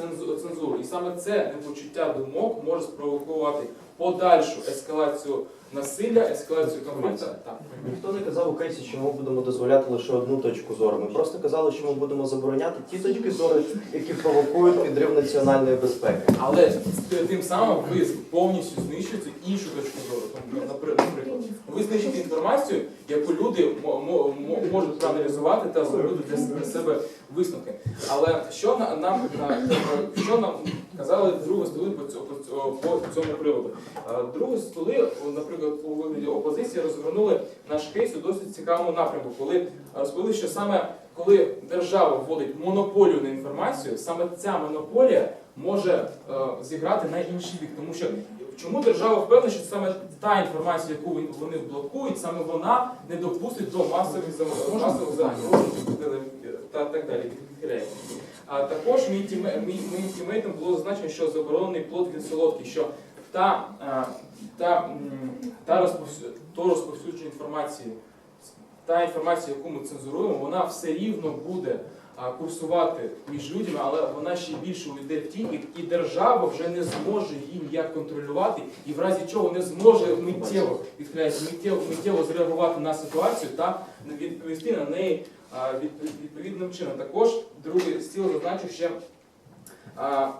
цензу- цензуру. І саме це непочуття думок може спровокувати подальшу ескалацію насилля, ескалацію конфлікту. Так. Ніхто не казав у кейсі, що ми будемо дозволяти лише одну точку зору. Ми просто казали, що ми будемо забороняти ті точки зору, які провокують підрив національної безпеки. Але тим самим ви повністю знищуєте іншу точку зору. Тому, Наприклад, ви знищуєте інформацію, яку люди мо- мо- мо- можуть проаналізувати та зробити для себе висновки. Але що на- нам на- що нам казали другі столи по цьому, по цьому- приводу? Е, Другі столи, наприклад, у вигляді опозиції розгорнули наш кейс у досить цікавому напрямку, коли розповіли, що саме коли держава вводить монополію на інформацію, саме ця монополія може е, зіграти на інший бік. Тому що чому держава впевнена, що саме та інформація, яку вони- блокують, саме вона не допустить до масових зам- масових загрозів та так далі. А також моїм було зазначено, що заборонений плод він солодкий, що та, е, та, та розповсю- розповсюдження інформації, та інформація, яку ми цензуруємо, вона все рівно буде курсувати між людьми, але вона ще більше увійде в тінь, і- держава вже не зможе її ніяк контролювати, і в разі чого не зможе миттєво миттєво, миттєво зреагувати на ситуацію та відповісти на неї відповідним чином. Також другий стіл зазначу ще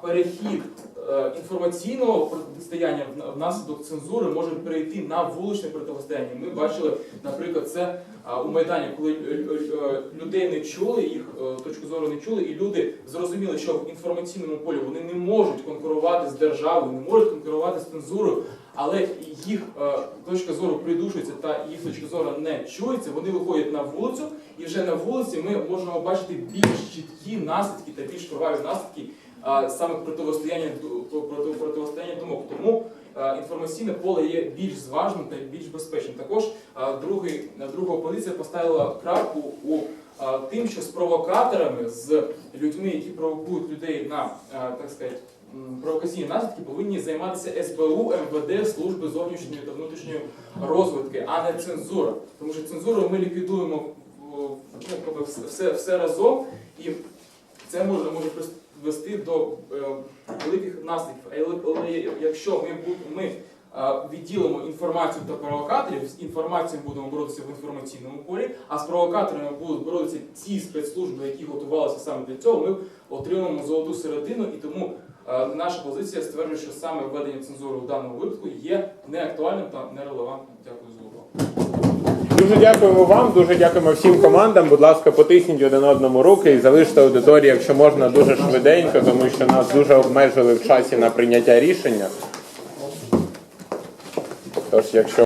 перехід е, інформаційного протистояння внаслідок цензури може перейти на вуличне протистояння. Ми бачили, наприклад, це у Майдані, коли лю- лю- людей не чули, їх е, точку зору не чули, і люди зрозуміли, що в інформаційному полі вони не можуть конкурувати з державою, не можуть конкурувати з цензурою, але їх е, точка зору придушується та їх точка зору не чується. Вони виходять на вулицю, і вже на вулиці ми можемо бачити більш чіткі наслідки та більш кроваві наслідки саме протистояння ду- проти- протистояння думок. Тому а, інформаційне поле є більш зважним та більш безпечним. Також другий, друга опозиція поставила крапку у тим, що з провокаторами, з людьми, які провокують людей на так сказати. Провокаційні наслідки повинні займатися СБУ, МВД, служби зовнішньої та внутрішньої розвитки, а не цензура. Тому що цензуру ми ліквідуємо ну, все- все, разом, і це може, може призвести до е, великих наслідків. Якщо ми, ми відділимо інформацію та провокаторів, з інформацією будемо боротися в інформаційному полі, а з провокаторами будуть боротися ті спецслужби, які готувалися саме для цього, ми отримаємо золоту середину, і тому наша позиція стверджує, що саме введення цензури в даному випадку є неактуальним та нерелевантним. Дякую за увагу. Дуже дякуємо вам, дуже дякуємо всім командам. Будь ласка, потисніть один одному руки і залиште аудиторію, якщо можна, дуже швиденько, тому що нас дуже обмежили в часі на прийняття рішення. Тож, якщо